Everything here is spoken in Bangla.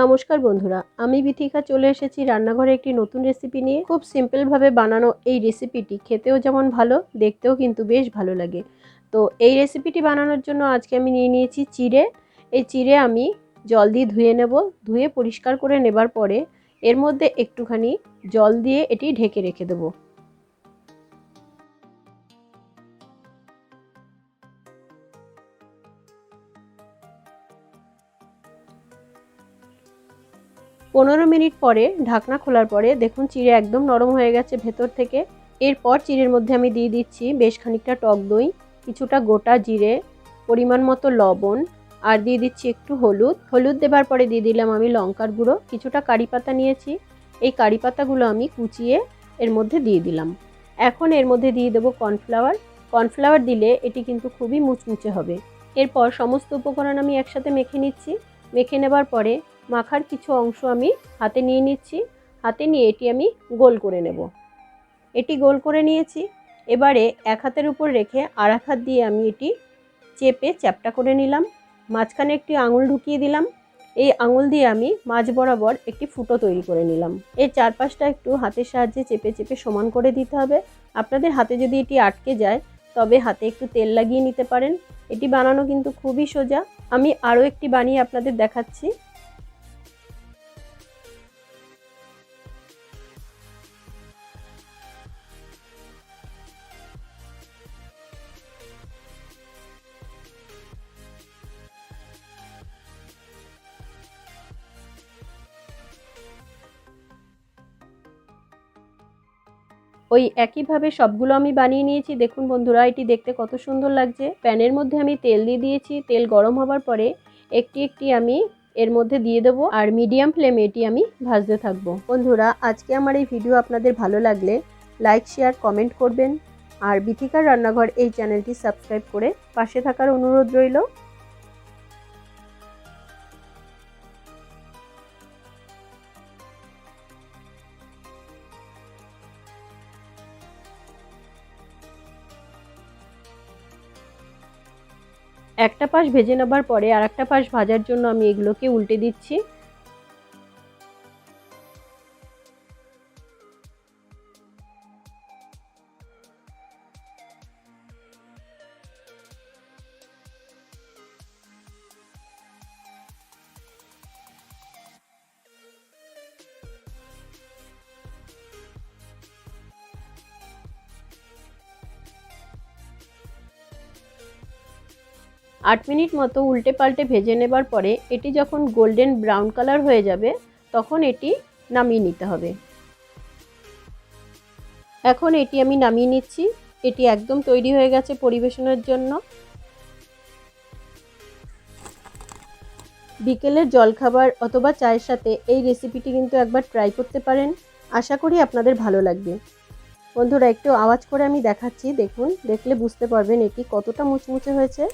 নমস্কার বন্ধুরা, আমি বিথিকা চলে এসেছি রান্নাঘরে একটি নতুন রেসিপি নিয়ে। খুব সিম্পলভাবে বানানো এই রেসিপিটি খেতেও যেমন ভালো, দেখতেও কিন্তু বেশ ভালো লাগে। তো এই রেসিপিটি বানানোর জন্য আজকে আমি নিয়ে নিয়েছি চিড়ে। এই চিড়ে আমি জল দিয়ে ধুয়ে নেব, ধুয়ে পরিষ্কার করে নেবার পরে এর মধ্যে একটুখানি জল দিয়ে এটি ঢেকে রেখে দেবো। পনেরো মিনিট পরে, ঢাকনা খোলার পরে দেখুন চিড়ে একদম নরম হয়ে গেছে ভেতর থেকে। এরপর চিড়ের মধ্যে আমি দিয়ে দিচ্ছি বেশ খানিকটা টক দই, কিছুটা গোটা জিরে, পরিমাণ মতো লবণ, আর দিয়ে দিচ্ছি একটু হলুদ। হলুদ দেবার পরে দিয়ে দিলাম আমি লঙ্কার গুঁড়ো, কিছুটা কারি পাতা নিয়েছি। এই কারি পাতাগুলো আমি কুচিয়ে এর মধ্যে দিয়ে দিলাম। এখন এর মধ্যে দিয়ে দেবো কর্নফ্লাওয়ার। কর্নফ্লাওয়ার দিলে এটি কিন্তু খুবই মুচমুচে হবে। এরপর সমস্ত উপকরণ আমি একসাথে মেখে নিচ্ছি। মেখে নেবার পরে মাখার কিছু অংশ আমি হাতে নিয়ে নিচ্ছি। হাতে নিয়ে এটি আমি গোল করে নেব। এটি গোল করে নিয়েছি। এবারে এক হাতের উপর রেখে আর এক হাত দিয়ে আমি এটি চেপে চ্যাপটা করে নিলাম। মাঝখানে একটি আঙুল ঢুকিয়ে দিলাম। এই আঙুল দিয়ে আমি মাঝ বরাবর একটি ফুটো তৈরি করে নিলাম। এর চারপাশটা একটু হাতের সাহায্যে চেপে চেপে সমান করে দিতে হবে। আপনাদের হাতে যদি এটি আটকে যায়, তবে হাতে একটু তেল লাগিয়ে নিতে পারেন। এটি বানানো কিন্তু খুবই সোজা। আমি আরও একটি বানিয়ে আপনাদের দেখাচ্ছি। ওই একইভাবে সবগুলো আমি বানিয়ে নিয়েছি। দেখুন বন্ধুরা, এটি দেখতে কত সুন্দর লাগছে। প্যানের মধ্যে আমি তেল দিয়ে দিয়েছি। তেল গরম হবার পরে একটি একটি আমি এর মধ্যে দিয়ে দেবো আর মিডিয়াম ফ্লেমে এটি আমি ভাজতে থাকব। বন্ধুরা, আজকে আমার এই ভিডিও আপনাদের ভালো লাগলে লাইক, শেয়ার, কমেন্ট করবেন। আর বিথিকার রান্নাঘর এই চ্যানেলটি সাবস্ক্রাইব করে পাশে থাকার অনুরোধ রইল। একটা পাশ ভেজে নেবার পরে আর একটা পাশ ভাজার জন্য আমি এগুলোকে উল্টে দিচ্ছি। আট মিনিট মতো উল্টে পাল্টে ভেজে নেবার পরে এটি যখন গোল্ডেন ব্রাউন কালার হয়ে যাবে, তখন এটি নামিয়ে নিতে হবে। এখন এটি আমি নামিয়ে নিচ্ছি। এটি একদম তৈরি হয়ে গেছে পরিবেশনের জন্য। বিকেলের জলখাবার অথবা চায়ের সাথে এই রেসিপিটি কিন্তু একবার ট্রাই করতে পারেন। আশা করি আপনাদের ভালো লাগবে। বন্ধুরা, একটু আওয়াজ করে আমি দেখাচ্ছি। দেখুন, দেখলে বুঝতে পারবেন এটি কতটা মুচমুচে হয়েছে।